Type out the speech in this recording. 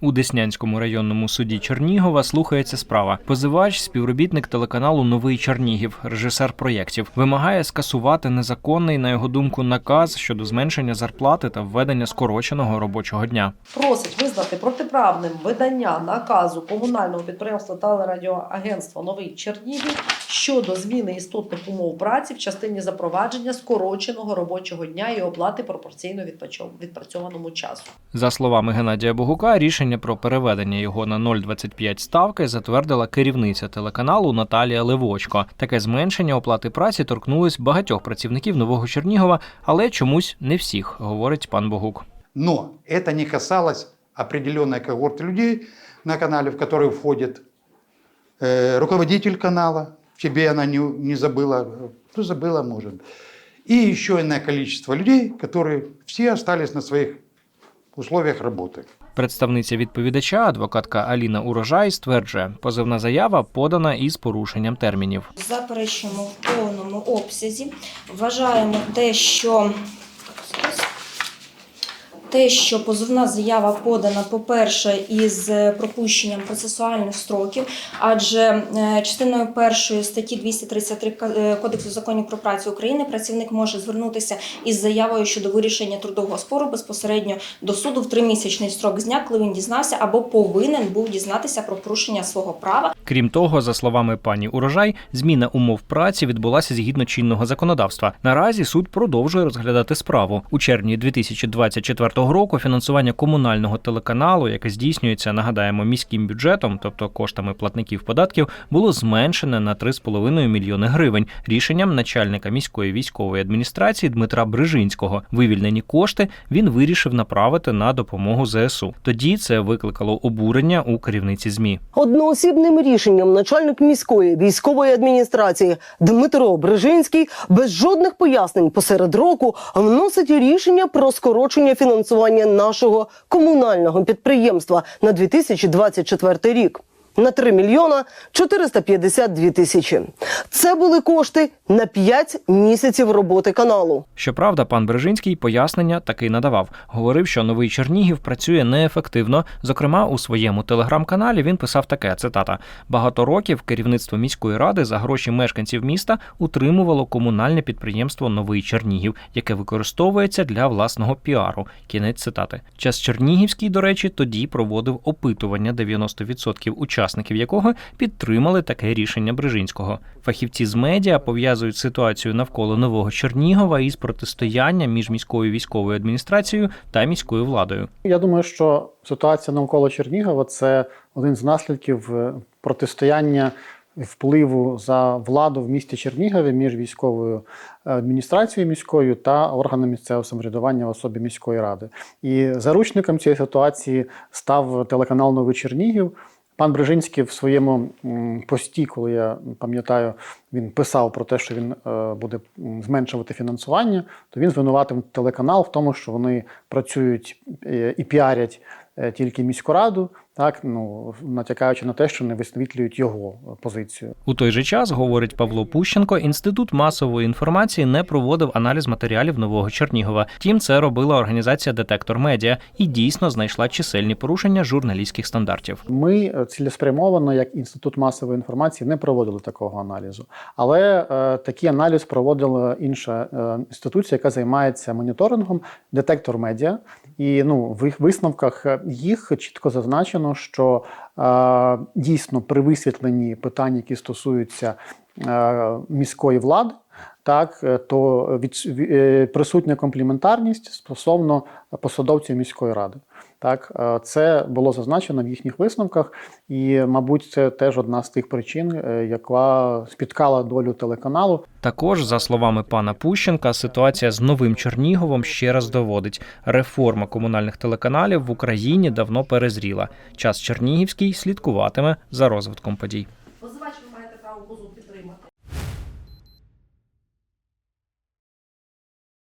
У Деснянському районному суді Чернігова слухається справа. Позивач, співробітник телеканалу Новий Чернігів, режисер проєктів, вимагає скасувати незаконний, на його думку, наказ щодо зменшення зарплати та введення скороченого робочого дня. просить визнати протиправним видання наказу комунального підприємства телерадіоагентства Новий Чернігів щодо зміни істотних умов праці в частині запровадження скороченого робочого дня і оплати пропорційно відпрацьов- відпрацьованому часу. За словами Геннадія Богука, рішення про переведення його на 0,25 ставки затвердила керівниця телеканалу Наталія Левочко. Таке зменшення оплати праці торкнулось багатьох працівників Нового Чернігова, але чомусь не всіх, говорить пан Богук. Но это не касалось определенной когорты людей на канале, в который входит э, руководитель канала, в тебе она не, не забыла, ну забыла, может. И еще иное количество людей, которые все остались на своих условиях работы. Представниця відповідача, адвокатка Аліна Урожай, стверджує, позивна заява подана із порушенням термінів. Заперечуємо в повному обсязі. Вважаємо те, що те, що позовна заява подана, по-перше, із пропущенням процесуальних строків, адже е, частиною першої статті 233 Ка- е, Кодексу законів про працю України працівник може звернутися із заявою щодо вирішення трудового спору безпосередньо до суду в тримісячний строк з дня, коли він дізнався або повинен був дізнатися про порушення свого права Крім того, за словами пані Урожай, зміна умов праці відбулася згідно чинного законодавства. Наразі суд продовжує розглядати справу. У червні 2024 року фінансування комунального телеканалу, яке здійснюється, нагадаємо, міським бюджетом, тобто коштами платників податків, було зменшене на 3,5 мільйони гривень рішенням начальника міської військової адміністрації Дмитра Брижинського. Вивільнені кошти він вирішив направити на допомогу ЗСУ. Тоді це викликало обурення у керівниці змі. Одноосібним рішенням начальник міської військової адміністрації Дмитро Брижинський без жодних пояснень посеред року вносить рішення про скорочення фінансування нашого комунального підприємства на 2024 рік. На 3 мільйона 452 тисячі. Це були кошти на 5 місяців роботи каналу. Щоправда, пан Брижинський пояснення таки надавав. Говорив, що новий Чернігів працює неефективно. Зокрема, у своєму телеграм-каналі він писав таке: цитата: багато років керівництво міської ради за гроші мешканців міста утримувало комунальне підприємство Новий Чернігів, яке використовується для власного піару. Кінець цитати. Час Чернігівський, до речі, тоді проводив опитування 90% учасників якого підтримали таке рішення Брижинського. Фахівці з медіа пов'язують ситуацію навколо нового Чернігова із протистоянням між міською військовою адміністрацією та міською владою. Я думаю, що ситуація навколо Чернігова це один з наслідків е, протистояння впливу за владу в місті Чернігові між військовою е, адміністрацією міською та органами місцевого самоврядування в особі міської ради. І заручником цієї ситуації став телеканал Новий Чернігів. Пан Брижинський в своєму пості, коли я пам'ятаю, він писав про те, що він е, буде зменшувати фінансування, то він звинуватив телеканал в тому, що вони працюють е, і піарять тільки міську раду, так ну натякаючи на те, що не висвітлюють його е, позицію. У той же час, говорить Павло Пущенко, інститут масової інформації не проводив аналіз матеріалів нового Чернігова. Втім, це робила організація Детектор Медіа і дійсно знайшла чисельні порушення журналістських стандартів. Ми е, цілеспрямовано, як інститут масової інформації, не проводили такого аналізу. Але е, такий аналіз проводила інша е, інституція, яка займається моніторингом, детектор медіа. І ну, в їх висновках е, їх чітко зазначено, що е, дійсно при висвітленні питань, які стосуються е, міської влади. Так, е, то від, е, присутня компліментарність стосовно посадовців міської ради. Так, е, це було зазначено в їхніх висновках, і, мабуть, це теж одна з тих причин, яка спіткала долю телеканалу. Також, за словами пана Пущенка, ситуація з новим Черніговом ще раз доводить, реформа комунальних телеканалів в Україні давно перезріла. Час Чернігівський слідкуватиме за розвитком подій.